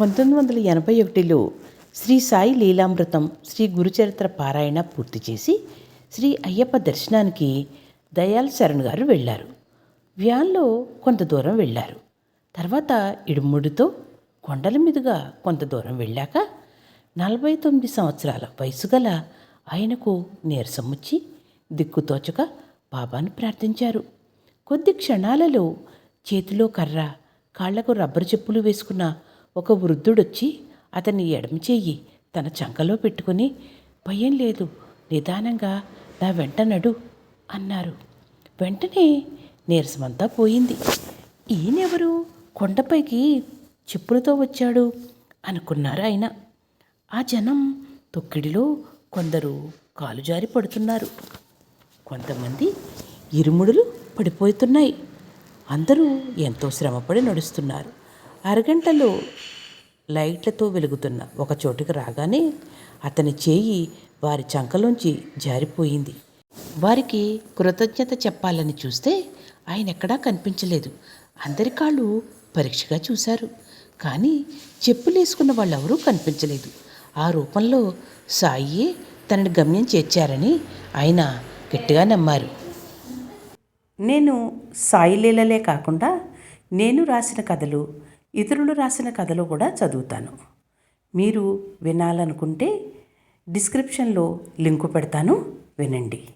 పంతొమ్మిది వందల ఎనభై ఒకటిలో శ్రీ సాయి లీలామృతం శ్రీ గురుచరిత్ర పారాయణ పూర్తి చేసి శ్రీ అయ్యప్ప దర్శనానికి దయాల్ శరణ్ గారు వెళ్ళారు. వ్యాన్లో కొంత దూరం వెళ్ళారు. తర్వాత ఇడుముడితో కొండల మీదుగా కొంత దూరం వెళ్ళాక నలభై తొమ్మిది సంవత్సరాల వయసు గల ఆయనకు నీరసం వచ్చి దిక్కుతోచక బాబాను ప్రార్థించారు. కొద్ది క్షణాలలో చేతిలో కర్ర కాళ్ళకు రబ్బరు చెప్పులు వేసుకున్న ఒక వృద్ధుడొచ్చి అతని ఎడమ చెయ్యి తన చంకలో పెట్టుకుని భయం లేదు నిదానంగా నా వెంట నడు అన్నారు. వెంటనే నీరసమంతా పోయింది. ఈయనెవరు? కొండపైకి చెప్పులతో వచ్చాడు అనుకున్నారు ఆయన. ఆ జనం తొక్కిడిలో కొందరు కాలు జారి పడుతున్నారు. కొంతమంది ఇరుముడులు పడిపోతున్నాయి. అందరూ ఎంతో శ్రమపడి నడుస్తున్నారు. అరగంటలో లైట్లతో వెలుగుతున్న ఒక చోటుకి రాగానే అతని చేయి వారి చంకలోంచి జారిపోయింది. వారికి కృతజ్ఞత చెప్పాలని చూస్తే ఆయన ఎక్కడా కనిపించలేదు. అందరి కాళ్ళు పరీక్షగా చూశారు. కానీ చెప్పులేసుకున్న వాళ్ళెవరూ కనిపించలేదు. ఆ రూపంలో సాయి తనని గమ్యం చేర్చారని ఆయన గట్టిగా నమ్మారు. నేను సాయి లీలలే కాకుండా నేను రాసిన కథలు ఇతరులు రాసిన కథలు కూడా చదువుతాను. మీరు వినాలనుకుంటే డిస్క్రిప్షన్లో లింకు పెడతాను. వినండి.